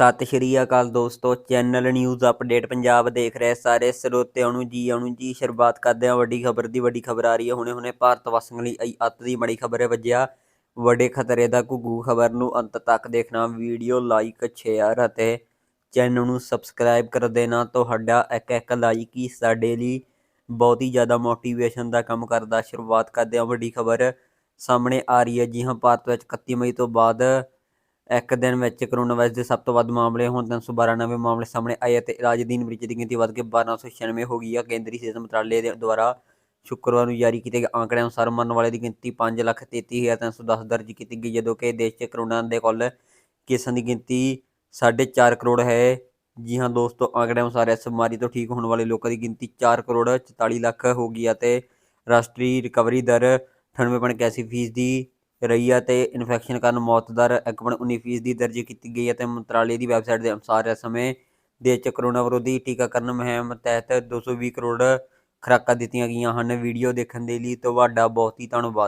ਸਤਿ ਸ਼੍ਰੀ ਅਕਾਲ ਦੋਸਤੋ channel news update Punjab ਦੇਖ ਰਹੇ ਸਾਰੇ ਸਰੋਤਿਆਂ ਨੂੰ ਜੀ ਆਉਣ ਜੀ, ਸ਼ੁਰੂਆਤ ਕਰਦੇ ਹਾਂ ਵੱਡੀ ਖਬਰ ਦੀ, ਵੱਡੀ ਖਬਰ ਆ ਰਹੀ ਹੈ। ਹੁਣੇ ਹੁਣੇ ਭਾਰਤ ਵਾਸੀਆਂ ਲਈ ਅੱਤ ਦੀ ਬੜੀ ਖਬਰ ਹੈ ਵੱਜਿਆ। ਵੱਡੇ ਖਤਰੇ ਦਾ ਘੁੱਗੂ ਖਬਰ ਨੂੰ ਅੰਤ ਤੱਕ ਦੇਖਣਾ, ਵੀਡੀਓ ਲਾਈਕ ਸ਼ੇਅਰ ਅਤੇ ਚੈਨਲ ਨੂੰ ਸਬਸਕ੍ਰਾਈਬ ਕਰ ਦੇਣਾ। ਤੁਹਾਡਾ ਇੱਕ ਇੱਕ ਲਾਈਕ ਹੀ ਸਾਡੇ ਲਈ ਬਹੁਤ ਹੀ ਜ਼ਿਆਦਾ ਮੋਟੀਵੇਸ਼ਨ ਦਾ ਕੰਮ ਕਰਦਾ। ਸ਼ੁਰੂਆਤ ਕਰਦੇ ਹਾਂ ਵੱਡੀ ਖਬਰ ਸਾਹਮਣੇ ਆ ਰਹੀ ਹੈ। ਜੀ ਹਾਂ, ਭਾਰਤ ਵਿੱਚ 31 ਮਈ ਤੋਂ ਬਾਅਦ ਇੱਕ ਦਿਨ ਵਿੱਚ ਕਰੋਨਾ ਵਾਇਰਸ ਦੇ ਸਭ ਤੋਂ ਵੱਧ ਮਾਮਲੇ ਹੁਣ 312 ਨਵੇਂ ਮਾਮਲੇ ਸਾਹਮਣੇ ਆਏ ਅਤੇ ਰਾਜਦੀਨ ਮਰੀਜ਼ ਦੀ ਗਿਣਤੀ ਵੱਧ ਕੇ 1296 ਹੋ ਗਈ ਹੈ ਕੇਂਦਰੀ ਸਿਹਤ ਮੰਤਰਾਲੇ ਦੇ ਦੁਆਰਾ ਸ਼ੁੱਕਰਵਾਰ ਨੂੰ ਜਾਰੀ ਕੀਤੇ ਗਏ ਅੰਕੜਿਆਂ ਅਨੁਸਾਰ ਮਰਨ ਵਾਲੇ ਦੀ ਗਿਣਤੀ 533310 ਦਰਜ ਕੀਤੀ ਗਈ, ਜਦੋਂ ਕਿ ਦੇਸ਼ 'ਚ ਕਰੋਨਾ ਦੇ ਕੁੱਲ ਕੇਸਾਂ ਦੀ ਗਿਣਤੀ 4.5 ਕਰੋੜ ਹੈ। ਜੀ ਹਾਂ ਦੋਸਤੋ ਅੰਕੜਿਆਂ ਅਨੁਸਾਰ ਇਸ ਬਿਮਾਰੀ ਤੋਂ ਠੀਕ ਹੋਣ ਵਾਲੇ ਲੋਕਾਂ ਦੀ ਗਿਣਤੀ 4 ਕਰੋੜ 44 ਲੱਖ ਹੋ ਗਈ ਹੈ ਅਤੇ ਰਾਸ਼ਟਰੀ ਰਿਕਵਰੀ ਦਰ 98.81 ਫੀਸਦੀ ਰਹੀ ਹੈ ਤੇ ਇਨਫੈਕਸ਼ਨ ਕਾਰਨ ਮੌਤ ਦਰ 1.19 ਫੀਸਦੀ ਦਰਜ ਕੀਤੀ ਗਈ ਹੈ ਤੇ ਮੰਤਰਾਲੇ ਦੀ ਵੈਬਸਾਈਟ ਦੇ ਅਨੁਸਾਰ ਇਸ ਸਮੇਂ ਦੇਸ਼ 'ਚ ਕਰੋਨਾ ਵਿਰੋਧੀ ਟੀਕਾਕਰਨ ਮੁਹਿੰਮ ਤਹਿਤ 220 ਕਰੋੜ ਖੁਰਾਕਾਂ ਦਿੱਤੀਆਂ ਗਈਆਂ ਹਨ। ਵੀਡੀਓ ਦੇਖਣ ਦੇ ਲਈ ਤੁਹਾਡਾ ਬਹੁਤ ਹੀ ਧੰਨਵਾਦ।